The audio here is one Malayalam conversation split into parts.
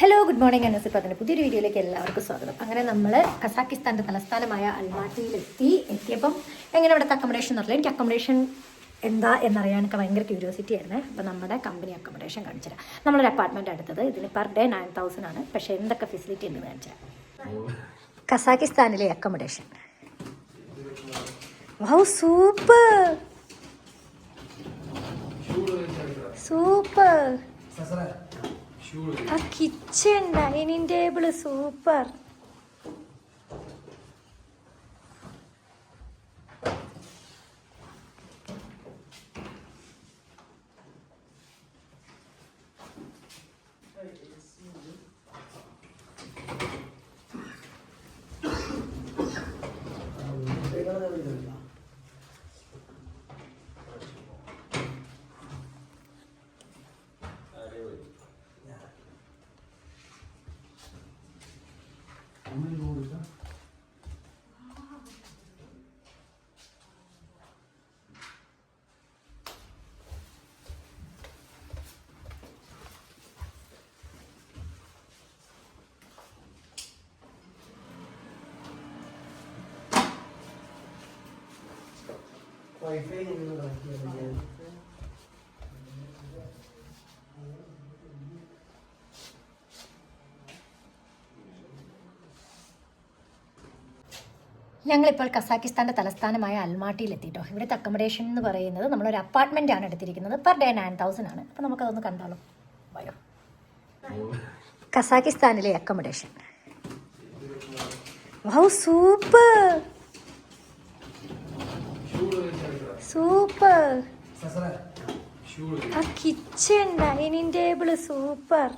ഹലോ ഗുഡ് മോർണിംഗ് അനസിപ്പത്തിന് പുതിയൊരു വീഡിയോയിലേക്ക് എല്ലാവർക്കും സ്വാഗതം. അങ്ങനെ നമ്മൾ കസാക്കിസ്ഥാന്റെ തലസ്ഥാനമായ അൽമാറ്റിയിലെത്തി എത്തിയപ്പം എങ്ങനെ അവിടുത്തെ അക്കോമഡേഷൻ എന്നറിയില്ല എനിക്ക് അക്കോമഡേഷൻ എന്താ എന്നറിയാൻ എനിക്ക് ഭയങ്കര ക്യൂരിയോസിറ്റി ആയിരുന്നു. അപ്പോൾ നമ്മുടെ കമ്പനി അക്കോമഡേഷൻ കാണിച്ചുതരാം. നമ്മളൊരു അപ്പാർട്ട്മെന്റ് എടുത്തത്. ഇതിന് പെർ ഡേ നയൻ തൗസൻഡ് ആണ്. പക്ഷേ എന്തൊക്കെ ഫെസിലിറ്റി ഉണ്ടെന്ന് കാണിച്ചുതരാം. കസാക്കിസ്ഥാനിലെ അക്കോമഡേഷൻ വൗ സൂപ്പർ സൂപ്പർ ആ കിച്ചൺ ഡൈനിങ് ടേബിൾ സൂപ്പർ 없는 거보다 거의 페인 있는 거 같아요. ഞങ്ങളിപ്പോൾ കസാക്കിസ്ഥാന്റെ തലസ്ഥാനമായ അൽമാട്ടിയിൽ എത്തിയിട്ടോ ഇവിടുത്തെ അക്കോമഡേഷൻ എന്ന് പറയുന്നത് നമ്മളൊരു അപ്പാർട്ട്മെന്റ് ആണ് എടുത്തിരിക്കുന്നത്. പെർ ഡേ നയൻ തൗസൻഡ് ആണ്. അപ്പോൾ നമുക്കതൊന്ന് കണ്ടാലോ വയോ കസാക്കിസ്ഥാനിലെ അക്കോമഡേഷൻ വൗ സൂപ്പർ. സൂപ്പർ. ആ kitchen dining table super.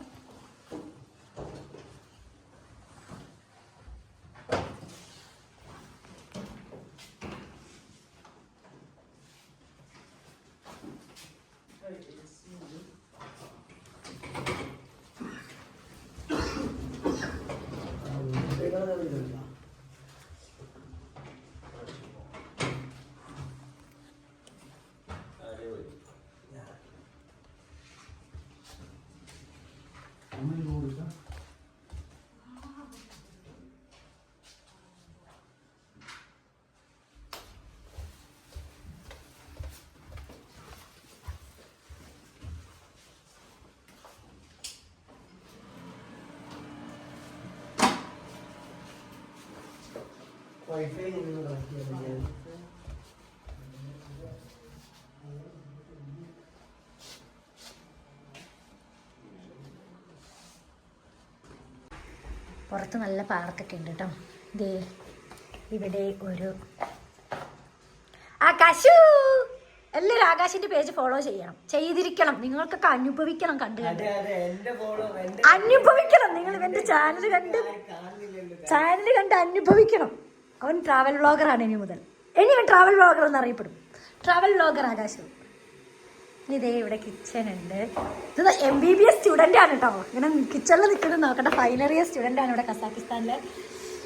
Wifi പുറത്ത് നല്ല പാർക്കൊക്കെ ഉണ്ട് കേട്ടോ. ദേ ഇവിടെ ഒരു ആകാശു! എല്ലാവരും ആകാശിന്റെ പേജ് ഫോളോ ചെയ്യണം. ചെയ്തിരിക്കണം. നിങ്ങൾക്കൊക്കെ അനുഭവിക്കണം കണ്ടു കണ്ട്. അനുഭവിക്കണം. നിങ്ങൾ എന്റെ ചാനൽ കണ്ട് ചാനൽ കണ്ട് അനുഭവിക്കണം. അവൻ ട്രാവൽ വ്ളോഗറാണ് ഇനി മുതൽ. ഇനി അവൻ ട്രാവൽ വ്ളോഗർ എന്ന് അറിയപ്പെടും. ട്രാവൽ വ്ളോഗർ ആകാശം. ഇനി ഇതേ ഇവിടെ കിച്ചൺ ഉണ്ട്. ഇത് M B B S student ആണ് കേട്ടോ ഇങ്ങനെ കിച്ചണിൽ നിൽക്കുന്നത് നോക്കട്ടെ. ഫൈനൽ ഇയർ സ്റ്റുഡന്റ് ആണ് ഇവിടെ കസാക്കിസ്ഥാനിലെ.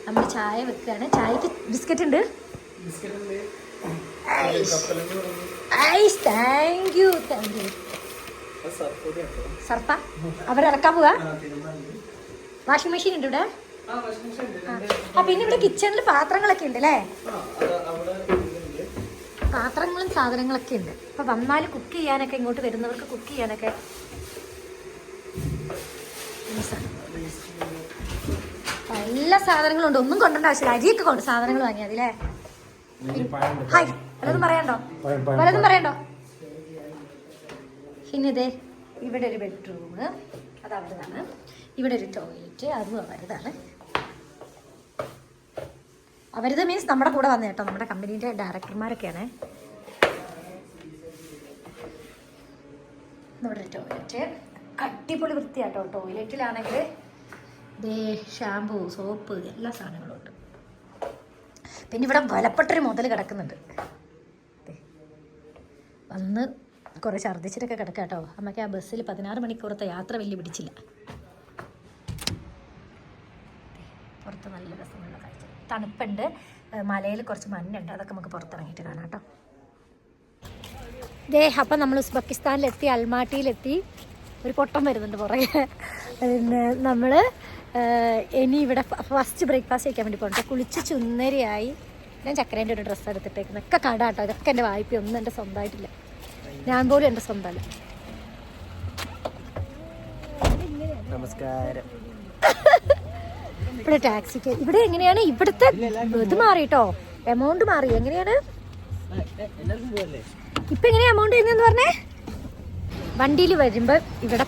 നമ്മൾ ചായ വെക്കുകയാണ്. ചായക്ക് ബിസ്ക്കറ്റ് ഉണ്ട്. താങ്ക് യു താങ്ക് യു സർപ്പ? അവരിറക്കാൻ പോവാ? വാഷിംഗ് മെഷീൻ ഉണ്ട് ഇവിടെ. ആ പിന്നെ ഇവിടെ കിച്ചണിൽ പാത്രങ്ങളൊക്കെ ഉണ്ട് അല്ലേ പാത്രങ്ങളും സാധനങ്ങളൊക്കെ ഉണ്ട്. അപ്പൊ വന്നാൽ കുക്ക് ചെയ്യാനൊക്കെ ഇങ്ങോട്ട് വരുന്നവർക്ക് കുക്ക് ചെയ്യാനൊക്കെ. എല്ലാ സാധനങ്ങളും ഉണ്ട് ഒന്നും കൊണ്ടുവരേണ്ട ആവശ്യമില്ല. അരിയൊക്കെ കൊണ്ട് സാധനങ്ങൾ വാങ്ങിയാൽ അല്ലേ ഹായ് വല്ലതും പറയണ്ടോ? വല്ലതും പറയണ്ടോ? പിന്നെ ഇതേ ഇവിടെ ഒരു ബെഡ്റൂം അത് അവിടുന്നാണ്. ഇവിടെ ഒരു ടോയ്ലറ്റ് അതും അവരുതാണ്. അവരുത് മീൻസ് നമ്മുടെ കൂടെ വന്ന കേട്ടോ. നമ്മുടെ കമ്പനീന്റെ ഡയറക്ടർമാരൊക്കെയാണ് ഇവിടെ ടോയ്ലറ്റ് അടിപൊളി വൃത്തിയാട്ടോ. ടോയ്ലറ്റിലാണെങ്കിൽ ദേ ഷാമ്പൂ സോപ്പ് എല്ലാ സാധനങ്ങളും ഉണ്ട്. പിന്നെ ഇവിടെ വലപ്പെട്ടൊരു മുതൽ കിടക്കുന്നുണ്ട്. വന്ന് കുറേ ഛർദ്ദിച്ചിട്ടൊക്കെ കിടക്കാട്ടോ. കേട്ടോ അമ്മയ്ക്ക് ആ ബസ്സിൽ പതിനാറ് മണിക്കൂറത്തെ യാത്ര വലിയ പിടിച്ചില്ല പുറത്ത് നല്ല രസമുള്ള കാഴ്ച തണുപ്പുണ്ട്. മലയിൽ കുറച്ച് മഞ്ഞുണ്ട്. അതൊക്കെ നമുക്ക് പുറത്തിറങ്ങിയിട്ട് കാണാം കേട്ടോ. ദേ അപ്പം നമ്മൾ ഉസ്ബെക്കിസ്ഥാനിലെത്തി അൽമാട്ടിയിലെത്തി. ഒരു പൊട്ടം വരുന്നുണ്ട് പുറകെ. പിന്നെ നമ്മൾ ഇനി ഇവിടെ ഫസ്റ്റ് ബ്രേക്ക്ഫാസ്റ്റ് കഴിക്കാൻ വേണ്ടി പോകണം. കുളിച്ച് ചുന്നരിയായി ഞാൻ ചക്കരേന്റെ ഒരു ഡ്രസ്സ് എടുത്തിട്ടേക്കുന്നത് ഒക്കെ കട കേട്ടോ. ഇതൊക്കെ എന്റെ വായ്പ ഒന്നും എന്റെ സ്വന്തമായിട്ടില്ല. ഞാൻ പോലും എന്റെ സ്വന്തമല്ല. നമസ്കാരം. ഇവിടെ ടാക്സിക്ക് ഇവിടെ എങ്ങനെയാണ്? ഇവിടുത്തെ ഇത് മാറി കേട്ടോ എമൗണ്ട് മാറി. എങ്ങനെയാണ്? ഇപ്പൊ എങ്ങനെയാ എമൗണ്ട് ചെയ്യുന്നതെന്ന് പറഞ്ഞേ? വണ്ടിയിൽ വരുമ്പോൾ ഇവിടെ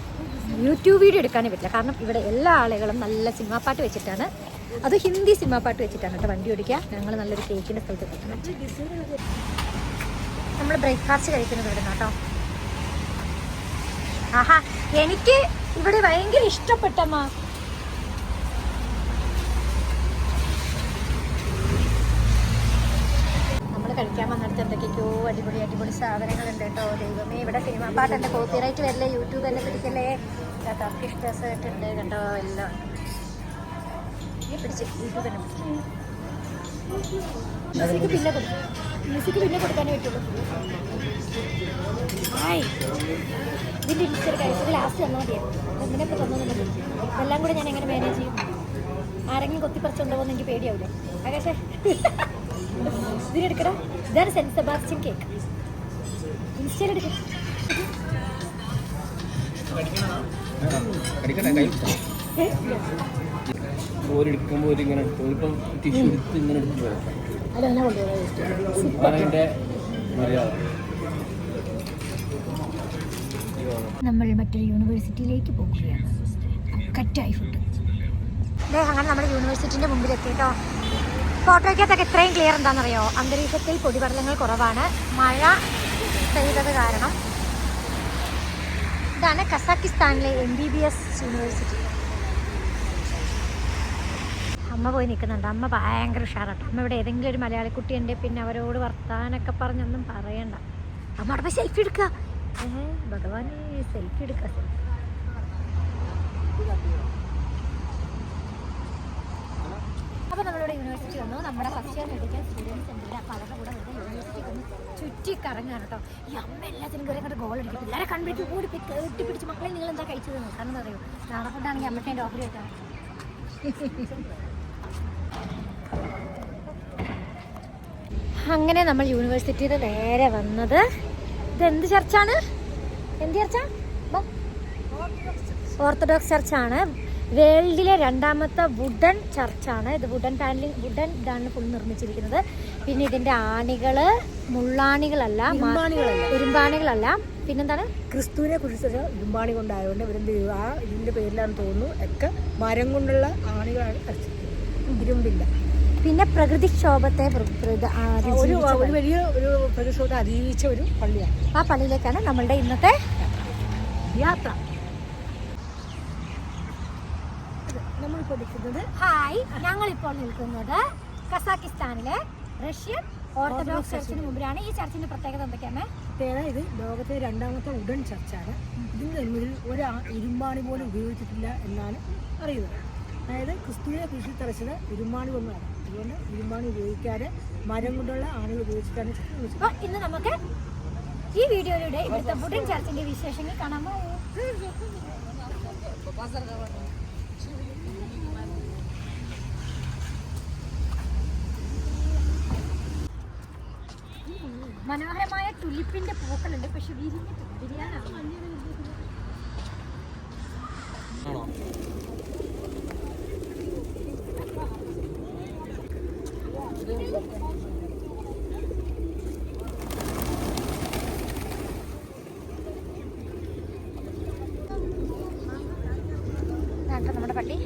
യൂട്യൂബ് വീഡിയോ എടുക്കാനേ പറ്റില്ല. കാരണം ഇവിടെ എല്ലാ ആളുകളും നല്ല സിനിമാ പാട്ട് വെച്ചിട്ടാണ്. അത് ഹിന്ദി സിനിമാ പാട്ട് വെച്ചിട്ടാണ് കേട്ടോ വണ്ടി ഓടിക്കുക. ഞങ്ങൾ നല്ലൊരു കേക്കിന്റെ സ്ഥലത്ത് കിട്ടണം നമ്മൾ ബ്രേക്ക്ഫാസ്റ്റ് കഴിക്കുന്നത് ഇവിടെ കേട്ടോ ആഹാ എനിക്ക് ഇവിടെ ഭയങ്കര ഇഷ്ടപ്പെട്ടമ്മ കഴിക്കാൻ വന്നിടത്ത് എന്തൊക്കെയോ അടിപൊളി അടിപൊളി സാധനങ്ങളുണ്ട് കേട്ടോ. ദൈവമേ ഇവിടെ സിനിമ പാട്ടെന്റെ കോപ്പിറൈറ്റ് വരില്ലേ? യൂട്യൂബ് തന്നെ പിടിക്കല്ലേ? ടർക്കിഷ് ഡെസേർട്ട് ഉണ്ട് കേട്ടോ എല്ലാം. പിടിച്ച് യൂട്യൂബ് തന്നെ പിടിച്ചു. പിന്നെ കൊടുക്കും മ്യൂസിക്ക് പിന്നെ കൊടുക്കാനേ പറ്റുള്ളൂ. ഹായ് ഇതിന്റെ ഇൻസ്റ്റർ കഴിച്ചത് ലാസ്റ്റ് തന്നാൽ മതിയായിരുന്നു ഇപ്പോൾ തന്നു എല്ലാം കൂടെ ഞാൻ എങ്ങനെ മാനേജ് ചെയ്യും? ആരെങ്കിലും കൊത്തിപ്പറിച്ചുണ്ടോന്ന് എനിക്ക് പേടിയാവില്ല ആകാശേ. ഇതിനെടുക്കടാ. ഇതാണ് സെന്റ് സെബാസ്റ്റ്യൻ കേക്ക്. ഇൻസ്റ്റയിൽ ഓരെടുക്കുമ്പോൾ ഇങ്ങനെ ഇപ്പം ടിഷ്യൂ എടുത്ത്. ഇങ്ങനെ എടുത്ത് മര്യാദ നമ്മൾ മറ്റൊരു യൂണിവേഴ്സിറ്റിയിലേക്ക് പോകുകയാണ്. കറ്റായി ഫുഡ് അങ്ങനെ നമ്മൾ യൂണിവേഴ്സിറ്റിന്റെ മുമ്പിൽ എത്തിയിട്ടോ ഫോട്ടോയ്ക്കകത്തൊക്കെ ഇത്രയും ക്ലിയർ എന്താണെന്നറിയോ? അന്തരീക്ഷത്തിൽ പൊടിപടലങ്ങൾ കുറവാണ്. മഴ പെയ്തത് കാരണം ഇതാണ് കസാക്കിസ്ഥാനിലെ M B B S university അമ്മ പോയി നിൽക്കുന്നുണ്ട്. അമ്മ ഭയങ്കര ഉഷാറാട്ടോ. അമ്മ ഇവിടെ ഏതെങ്കിലും ഒരു മലയാളി കുട്ടിയുണ്ട് പിന്നെ അവരോട് വർത്താനൊക്കെ പറഞ്ഞൊന്നും പറയണ്ട. അമ്മ അവിടെ പോയി സെൽഫി എടുക്കുക ഏഹ് ഭഗവാൻ സെൽഫി എടുക്കുക സെൽഫി അപ്പോൾ നമ്മളിവിടെ യൂണിവേഴ്സിറ്റി വന്നു. നമ്മുടെ ഫസ്റ്റ് ഇയർ മെഡിക്കൽ സ്റ്റുഡൻസ് ഉണ്ട് അപ്പോൾ അവരുടെ കൂടെ വരുന്ന യൂണിവേഴ്സിറ്റി ഒന്ന് ചുറ്റി കറങ്ങാണ് കേട്ടോ ഈ അമ്മ എല്ലാത്തിനും കയറി കണ്ട് ഗോൾ അടിക്കും. പിള്ളേരെ കണ്ടിട്ട് കൂടി കെട്ടി പിടിച്ച് മക്കളെ നിങ്ങൾ എന്താ കഴിച്ചത് കാരണം പറയൂ നാളെ ഫുഡാണെങ്കിൽ അമ്മയ്ക്ക് എന്റെ ഓഫർ വെക്കാം അങ്ങനെ നമ്മൾ യൂണിവേഴ്സിറ്റിയിൽ നേരെ വന്നത്. ഇത് ചർച്ചാണ് എന്ത് ചർച്ച. ഓർത്തഡോക്സ് ചർച്ചാണ് വേൾഡിലെ രണ്ടാമത്തെ വുഡൻ ചർച്ചാണ്. ഇത് വുഡൻ പാനലിംഗ് വുഡൻ ഇതാണ് ഫുൾ നിർമ്മിച്ചിരിക്കുന്നത്. പിന്നെ ഇതിന്റെ ആണികൾ മുള്ളാണികളല്ല ഉരുമ്പാണികളല്ല ഇരുമ്പാണികളല്ല. പിന്നെന്താണ്? ക്രിസ്തുവിനെ കുറിച്ച് ഇരുമ്പാണി കൊണ്ടായതുകൊണ്ട് ഇവരുടെ ആ ഇതിന്റെ പേരിലാണ് തോന്നുന്നു ഒക്കെ മരം കൊണ്ടുള്ള ആണികളാണ് ഇരുമ്പില്ല. പിന്നെ പ്രകൃതിക്ഷോഭത്തെ പ്ര- പ്ര- ഒരു വലിയ ഒരു പ്രകൃതിക്ഷോഭത്തെ അതിജീവിച്ച ഒരു പള്ളിയാണ്. ആ പള്ളിയിലേക്കാണ് നമ്മളുടെ ഇന്നത്തെ യാത്ര. നിൽക്കുന്നത് ഹായ് ഞങ്ങളിപ്പോൾ നിൽക്കുന്നത് കസാക്കിസ്ഥാനിലെ റഷ്യൻ ഓർത്തഡോക്സ് ചർച്ചിന് മുമ്പിലാണ്. ഈ ചർച്ചിന്റെ പ്രത്യേകത എന്തൊക്കെയാണ്? പ്രത്യേകത ഇത്? ലോകത്തെ രണ്ടാമത്തെ ഉടൻ ചർച്ചാണ്. ഇതിന് തമ്മിൽ ഒരു ഇരുമ്പാണി പോലും ഉപയോഗിച്ചിട്ടില്ല എന്നാണ് അറിയുന്നത്. അതായത് ക്രിസ്തുവിനെ കൃഷി തറച്ചത് ഇരുമ്പാണി കൊണ്ടാണ് അതുകൊണ്ട് ഇരുമ്പാണി ഉപയോഗിക്കാതെ മരം കൊണ്ടുള്ള ആണികൾ ഉപയോഗിച്ചിട്ടാണ്. അപ്പോൾ ഇന്ന് നമുക്ക് ഈ വീഡിയോയിലൂടെ ഇവിടുത്തെ വുഡൻ ചർച്ചിന്റെ വിശേഷങ്ങൾ കാണാമോ? മനോഹരമായ തുലിപ്പിന്റെ പൂക്കളുണ്ട്. പക്ഷെ വിരിഞ്ഞിട്ടില്ല. വിരിയാനാണ് ആണോ ഇതാണ് നമ്മുടെ പള്ളി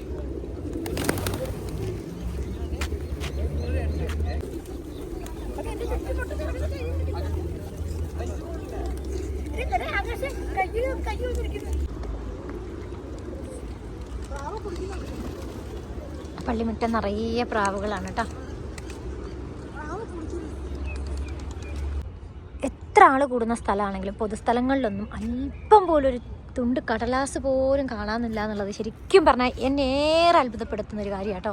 പള്ളിമുറ്റം നിറയെ പ്രാവുകളാണ് കേട്ടോ. എത്ര ആൾ കൂടുന്ന സ്ഥലമാണെങ്കിലും പൊതുസ്ഥലങ്ങളിലൊന്നും അല്പം പോലും ഒരു തുണ്ട് കടലാസ് പോലും കാണാനില്ല എന്നുള്ളത് ശരിക്കും പറഞ്ഞാൽ എന്നേറെ അത്ഭുതപ്പെടുത്തുന്ന ഒരു കാര്യം കേട്ടോ.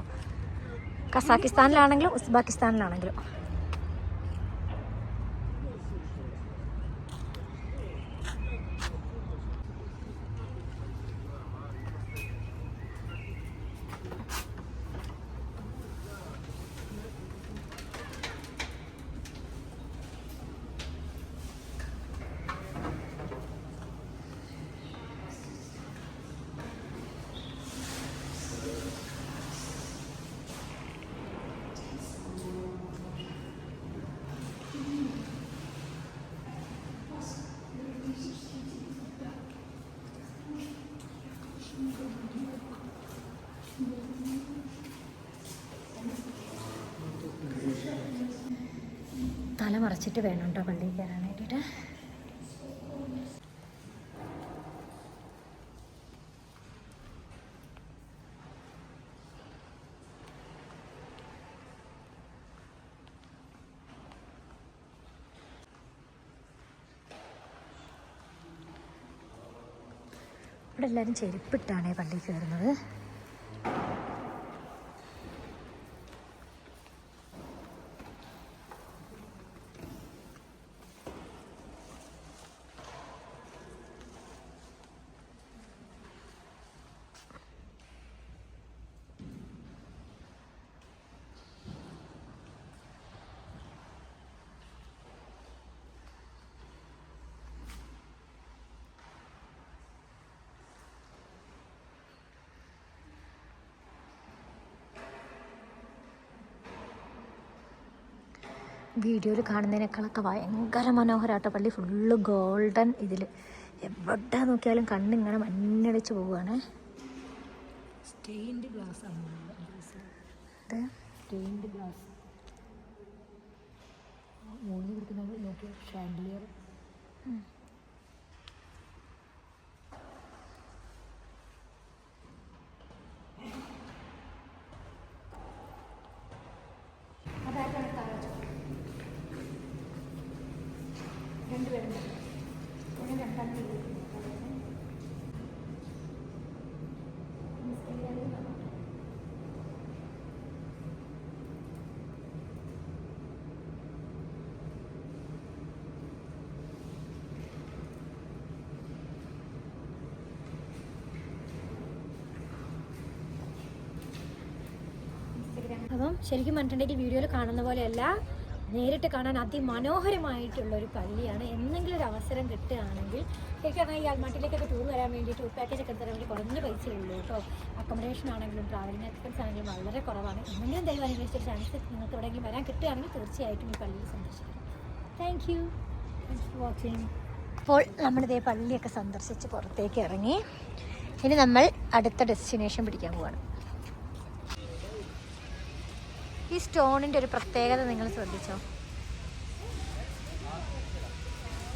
കസാക്കിസ്ഥാനിലാണെങ്കിലും ഉസ്ബാക്കിസ്ഥാനിലാണെങ്കിലും. മറച്ചിട്ട് വേണം കേട്ടോ പള്ളിയിൽ കയറാൻ വേണ്ടിയിട്ട്. ഇവിടെ എല്ലാവരും ചെരുപ്പിട്ടാണ് പള്ളിയിൽ കയറുന്നത്. വീഡിയോയിൽ കാണുന്നതിനേക്കാളൊക്കെ ഭയങ്കര മനോഹരമായിട്ട് പള്ളി ഫുള്ള് ഗോൾഡൻ ഇതിൽ എവിടെ നോക്കിയാലും കണ്ണിങ്ങനെ മഞ്ഞടിച്ച് പോവുകയാണ് സ്റ്റെയിൻഡ് ഗ്ലാസ് ആണ് ഇത്. സ്റ്റെയിൻഡ് ഗ്ലാസ് മുകളിൽ കൊടുക്കുന്നത് നോക്കിയ ഷാൻഡിലിയർ അപ്പം ശരിക്കും പറഞ്ഞിട്ടുണ്ടെങ്കിൽ വീഡിയോയിൽ കാണുന്ന പോലെയല്ല നേരിട്ട് കാണാൻ അതിമനോഹരമായിട്ടുള്ള ഒരു പള്ളിയാണ്. എന്തെങ്കിലും ഒരു അവസരം കിട്ടുകയാണെങ്കിൽ ശരിക്കും ഈ ആൽമാട്ടിലേക്കൊക്കെ ടൂർ വരാൻ വേണ്ടി ടൂർ പാക്കേജ് ഒക്കെ തരാൻ വേണ്ടി കുറഞ്ഞ പൈസ ഉള്ളൂ കേട്ടോ. അക്കോമഡേഷൻ ആണെങ്കിലും ട്രാവലിംഗ് എക്സ്പെൻസ് ആണെങ്കിലും വളരെ കുറവാണ്. എന്തെങ്കിലും ദൈവം അനുഗ്രഹിച്ചൊരു ചാൻസ് നിങ്ങൾക്ക് എവിടെയെങ്കിലും വരാൻ കിട്ടുകയാണെങ്കിൽ തീർച്ചയായിട്ടും ഈ പള്ളിയിൽ സന്ദർശിക്കണം താങ്ക് യു ഫോർ വാച്ചിങ് അപ്പോൾ നമ്മളിതേ പള്ളിയൊക്കെ സന്ദർശിച്ച് പുറത്തേക്ക് ഇറങ്ങി. ഇനി നമ്മൾ അടുത്ത ഡെസ്റ്റിനേഷൻ പിടിക്കാൻ പോവാണ്. ഈ സ്റ്റോണിന്റെ ഒരു പ്രത്യേകത നിങ്ങൾ ശ്രദ്ധിച്ചോ?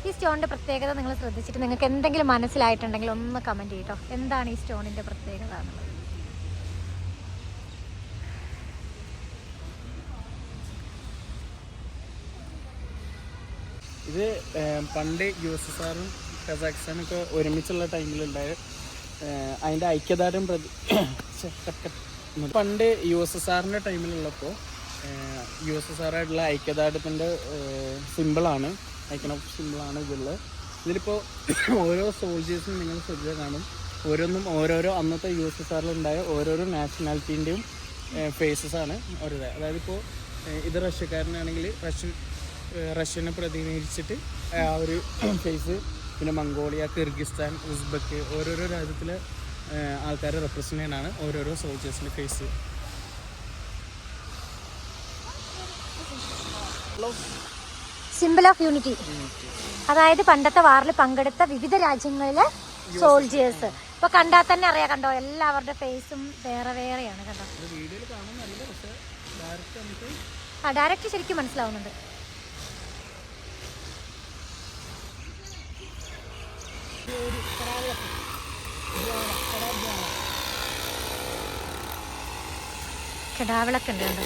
ഈ സ്റ്റോണിന്റെ പ്രത്യേകത നിങ്ങൾ ശ്രദ്ധിച്ചിട്ട് നിങ്ങൾക്ക് എന്തെങ്കിലും മനസ്സിലായിട്ടുണ്ടെങ്കിൽ ഒന്ന് കമന്റ് ചെയ്യട്ടോ. എന്താണ് ഈ സ്റ്റോണിന്റെ പ്രത്യേകത എന്നുള്ളത്? ഇത് പണ്ട് യു എസ് എസ് ആറും കസാഖ്സ്ഥാനും ഒക്കെ ഒരുമിച്ചുള്ള ടൈമിലുണ്ടായ അതിന്റെ ഐക്യദാരം പ്രതി. പണ്ട് യു എസ് എസ് ആറിന്റെ ടൈമിലുള്ളപ്പോൾ യു എസ് എസ് ആറായിട്ടുള്ള ഐക്യദാർഢ്യത്തിന്റെ സിമ്പിളാണ് ഐക്കൺ ഓഫ് സിമ്പിളാണ് ഇതിലുള്ളത് ഇതിലിപ്പോൾ ഓരോ സോൾജേഴ്സും നിങ്ങൾ ശ്രദ്ധ കാണും. ഓരോന്നും ഓരോരോ അന്നത്തെ യു എസ് എസ് ആറിലുണ്ടായ ഓരോരോ നാഷണാലിറ്റീന്റെയും ഫേസസ് ആണ് ഓരോരോ. അതായത് ഇപ്പോൾ ഇത് റഷ്യക്കാരനാണെങ്കിൽ റഷ്യൻ റഷ്യനെ പ്രതിനിധീകരിച്ചിട്ട് ആ ഒരു ഫേസ് പിന്നെ മംഗോളിയ കിർഗിസ്ഥാൻ ഉസ്ബക്ക് ഓരോരോ രാജ്യത്തിലെ ആൾക്കാരെ റെപ്രസെന്റ് ചെയ്യാനാണ് ഓരോരോ സോൾജേഴ്സിന്റെ ഫേസ് സിമ്പിൾ ഓഫ് യൂണിറ്റി അതായത് പണ്ടത്തെ വാറിൽ പങ്കെടുത്ത വിവിധ രാജ്യങ്ങളിലെ സോൾജിയേഴ്സ് ഇപ്പൊ കണ്ടാൽ തന്നെ അറിയാം കണ്ടോ? എല്ലാവരുടെ ഫേസും വേറെ വേറെയാണ് കണ്ടോ? ആ ഡയറക്റ്റ് ശരിക്കും മനസ്സിലാവുന്നുണ്ട്. കിടാവിളക്ക് ഉണ്ട്? കണ്ടോ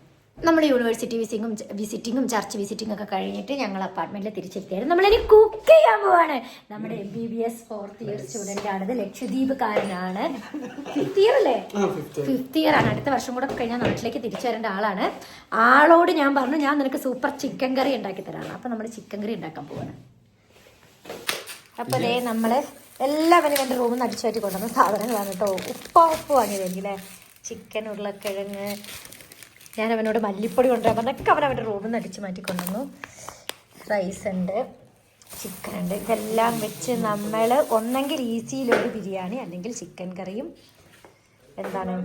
നമ്മൾ യൂണിവേഴ്സിറ്റി വിസിറ്റിങ്ങും വിസിറ്റിങ്ങും ചർച്ച് വിസിറ്റിംഗ് ഒക്കെ കഴിഞ്ഞിട്ട് ഞങ്ങൾ അപ്പാർട്ട്മെന്റിൽ തിരിച്ചെത്തിയായിരുന്നു നമ്മളിനി കുക്ക് ചെയ്യാൻ പോവാണ്. നമ്മുടെ M B B S fourth year student ആണിത് ലക്ഷദ്വീപ്കാരനാണ്. ഫിഫ്ത്ത് ഇയർ അല്ലേ? ഫിഫ്ത്ത് ഇയർ ആണ്. അടുത്ത വർഷം കൂടെ കഴിഞ്ഞാൽ നാട്ടിലേക്ക് തിരിച്ചു വരേണ്ട ആളാണ്. ആളോട് ഞാൻ പറഞ്ഞു ഞാൻ നിനക്ക് സൂപ്പർ ചിക്കൻ കറി ഉണ്ടാക്കി തരാണ് അപ്പൊ നമ്മൾ ചിക്കൻ കറി ഉണ്ടാക്കാൻ പോവാണ്. അപ്പൊ ദേ നമ്മൾ എല്ലാവരും എന്റെ റൂമിൽ നിന്ന് അടിച്ചു മാറ്റി കൊണ്ടുവന്ന സാധനങ്ങളാണ് കേട്ടോ. ഉപ്പ ഉപ്പ് വാങ്ങിയതെങ്കിൽ ചിക്കൻ ഉരുളക്കിഴങ്ങ് ഞാൻ അവനോട് മല്ലിപ്പൊടി കൊണ്ടുവരാൻ പറഞ്ഞൊക്കെ അവൻ അവന്റെ റൂമിൽ നിന്ന് അടിച്ചു മാറ്റി കൊണ്ടുവന്നു. റൈസ് ഉണ്ട് ചിക്കൻ ഉണ്ട്. ഇതെല്ലാം വെച്ച് നമ്മൾ ഒന്നെങ്കിൽ ഈസിയിലൊരു ബിരിയാണി അല്ലെങ്കിൽ ചിക്കൻ കറിയും. എന്താണ്?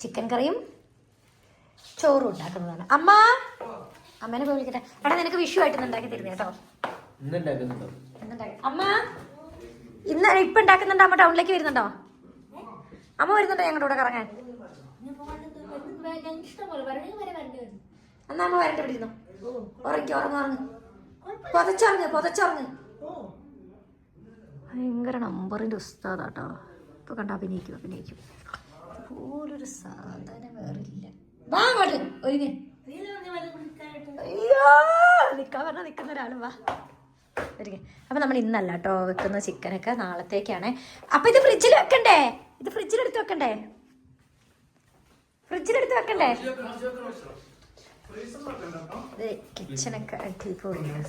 ചിക്കൻ കറിയും ചോറും ഉണ്ടാക്കുന്നതാണ്. അമ്മ! അമ്മേനെ പോയി വിളിക്കട്ടെ. എടാ നിനക്ക് വിഷു ആയിട്ട് ഉണ്ടാക്കി തരുന്നേ കേട്ടോ? അമ്മ! ഇന്ന് ഇപ്പൊ ഉണ്ടാക്കുന്നുണ്ടോ? അമ്മ ടൗണിലേക്ക് വരുന്നുണ്ടോ? അമ്മ വരുന്നുണ്ടോ ഞങ്ങളുടെ കൂടെ കറങ്ങാൻ? എന്നാ അമ്മ പിടിക്കുന്നു ഉറങ്ങി ഉറങ്ങ പൊതച്ചറങ്ങ് പൊതച്ചറങ്ങ്. ഭയങ്കര നമ്പറിന്റെ ഉസ്താദാട്ടോ. ഇപ്പൊ കണ്ട അഭിനയിക്കും അഭിനയിക്കും. പോലൊരു സാധനം വേറില്ല. വാ അങ്ങോട്ട് ഒരുങ്ങ് അയ്യോ നിക്കാൻ പറഞ്ഞാ നിക്കുന്ന ഒരാൾ വാ. ഒരുങ്ങ് അപ്പൊ നമ്മൾ ഇന്നല്ല കേട്ടോ വെക്കുന്ന ചിക്കനൊക്കെ നാളത്തേക്കാണ്. അപ്പൊ ഇത് ഫ്രിഡ്ജിൽ വെക്കണ്ടേ? ഇത് ഫ്രിഡ്ജിൽ എടുത്ത് വെക്കണ്ടേ? ഫ്രിഡ്ജിൽ എടുത്ത് വെക്കണ്ടേ? ഇത് കിച്ചണൊക്കെ അടിപൊളിയാണ്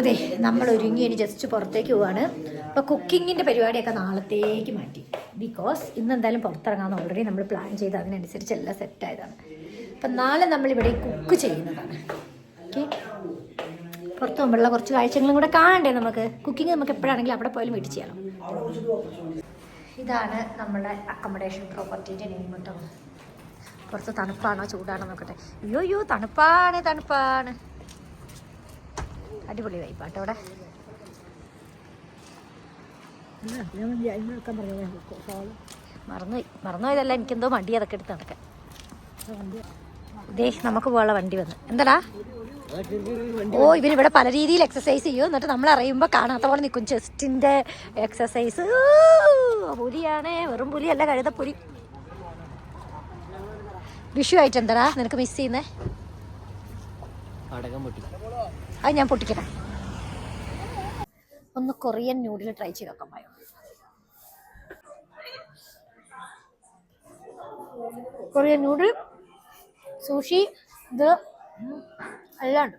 അതെ നമ്മൾ ഒരുങ്ങി ഇനി ജസ്റ്റ് പുറത്തേക്ക് പോവാണ്. അപ്പോൾ കുക്കിങ്ങിന്റെ പരിപാടിയൊക്കെ നാളത്തേക്ക് മാറ്റി. ബിക്കോസ് ഇന്ന് എന്തായാലും പുറത്തിറങ്ങാമെന്ന് ഓൾറെഡി നമ്മൾ പ്ലാൻ ചെയ്ത് അതിനനുസരിച്ച് എല്ലാം സെറ്റായതാണ് അപ്പം നാളെ നമ്മൾ ഇവിടെ കുക്ക് ചെയ്യുന്നതാണ്. ഓക്കെ പുറത്ത് പോകുമ്പോഴുള്ള കുറച്ച് കാഴ്ചകളും കൂടെ കാണണ്ടേ നമുക്ക്? കുക്കിംഗ് നമുക്ക് എപ്പോഴാണെങ്കിലും അവിടെ പോയാലും വീട്ടിൽ ചെയ്യണം ഇതാണ് നമ്മുടെ അക്കോമഡേഷൻ പ്രോപ്പർട്ടിയുടെ നെയിം കേട്ടോ കുറച്ച് തണുപ്പാണോ ചൂടാണോ നോക്കട്ടെ. അയ്യോ അയ്യോ തണുപ്പാണ് തണുപ്പാണ്. അടിപൊളി വൈപ്പാട്ടോ അവിടെ. മറന്നുപോയി. മറന്നുപോയതല്ല എനിക്കെന്തോ വണ്ടി അതൊക്കെ എടുത്ത് നടക്കാൻ. ഇതേ നമുക്ക് പോകാനുള്ള വണ്ടി വന്ന്. എന്താടാ? ഓ ഇവരിവിടെ പല രീതിയിൽ എക്സസൈസ് ചെയ്യും. എന്നിട്ട് നമ്മൾ അറിയുമ്പോൾ കാണാത്ത പോലെ നിൽക്കും. ചെസ്റ്റിന്റെ എക്സസൈസ് പുലിയാണ് വെറും പുലിയല്ല കഴുതപ്പുലി വിഷു ആയിട്ട് എന്താടാ നിനക്ക് മിസ് ചെയ്യുന്നേ? അത് ഞാൻ പൊട്ടിക്കട്ടെ ഒന്ന് കൊറിയൻ നൂഡിൽ ട്രൈ ചെയ്ത് നോക്കാൻ പറയും. കൊറിയൻ നൂഡിൽ സൂഷി ഇത് എല്ലാം ഉണ്ട്.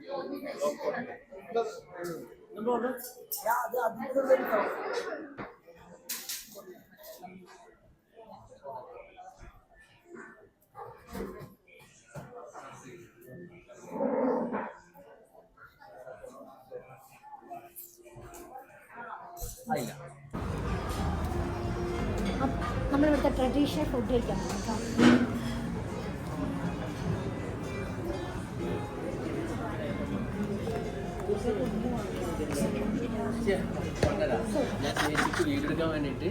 വന്നിട്ടുണ്ട്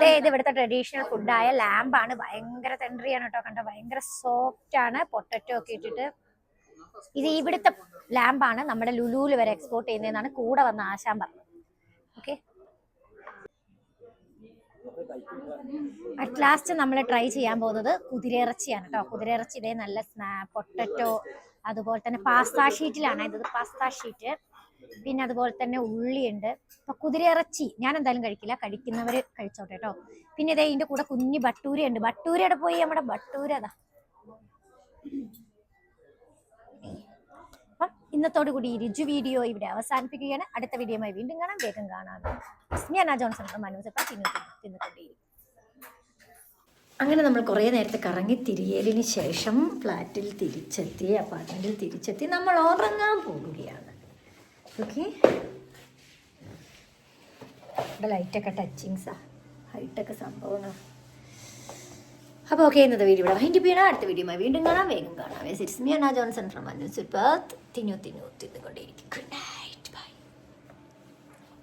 ദേ ഇത് ഇവിടുത്തെ ട്രഡീഷണൽ ഫുഡായ ലാമ്പാണ്. ഭയങ്കര തെൻട്രിയാണ് കേട്ടോ. കണ്ടോ? ഭയങ്കര സോഫ്റ്റ് ആണ്. പൊട്ടറ്റോ ഒക്കെ ഇട്ടിട്ട് ഇത് ഇവിടുത്തെ ലാമ്പാണ് നമ്മുടെ ലുലുവിൽ വരെ എക്സ്പോർട്ട് ചെയ്യുന്നതെന്നാണ് കൂടെ വന്ന ആശാൻ പറഞ്ഞത്. ഓക്കെ അറ്റ് ലാസ്റ്റ് നമ്മൾ ട്രൈ ചെയ്യാൻ പോകുന്നത് കുതിരയിറച്ചിയാണ് കേട്ടോ കുതിരയിറച്ചി ഇതേ നല്ല സ്നാ പൊട്ടറ്റോ അതുപോലെ തന്നെ പാസ്ത ഷീറ്റിലാണ് ഇത് പാസ്ത ഷീറ്റ് പിന്നെ അതുപോലെ തന്നെ ഉള്ളിയുണ്ട്. അപ്പൊ കുതിരയിറച്ചി ഞാൻ എന്തായാലും കഴിക്കില്ല. കഴിക്കുന്നവർ കഴിച്ചോട്ടെ കേട്ടോ പിന്നെ ഇതേ ഇതിന്റെ കൂടെ കുഞ്ഞി ബട്ടൂര ഉണ്ട് ബട്ടൂരയുടെ പോയി നമ്മുടെ ബട്ടൂര അതാ. അപ്പം ഇന്നത്തോടു കൂടി ഈ രുചി വീഡിയോ ഇവിടെ അവസാനിപ്പിക്കുകയാണ്. അടുത്ത വീഡിയോയുമായി വീണ്ടും കാണാം. വേഗം കാണാം. ആ ജോൺസൺ തിന്നുകൊണ്ടേയിരിക്കും അങ്ങനെ നമ്മൾ കുറേ നേരത്തെ കറങ്ങി തിരിയലിന് ശേഷം ഫ്ലാറ്റിൽ തിരിച്ചെത്തി അപ്പാർട്ട്മെന്റിൽ തിരിച്ചെത്തി നമ്മൾ ഉറങ്ങാൻ പോകുകയാണ് ഓക്കെ. ഇവിടെ ലൈറ്റൊക്കെ ടച്ചിങ്സാ ഹൈറ്റൊക്കെ സംഭവങ്ങൾ അപ്പോൾ ഓക്കെ ഇന്നത്തെ വീഡിയോ ഇവിടെ വൈൻഡ് ചെയ്യണം അടുത്ത വീഡിയോ വീണ്ടും കാണാം. വേഗം കാണാം. സിറ്റ്സ് ജോൺസൺ ഫ്രം അന്നൂർ തിന്നു തിന്നു തിന്നുകൊണ്ടേയിരിക്കും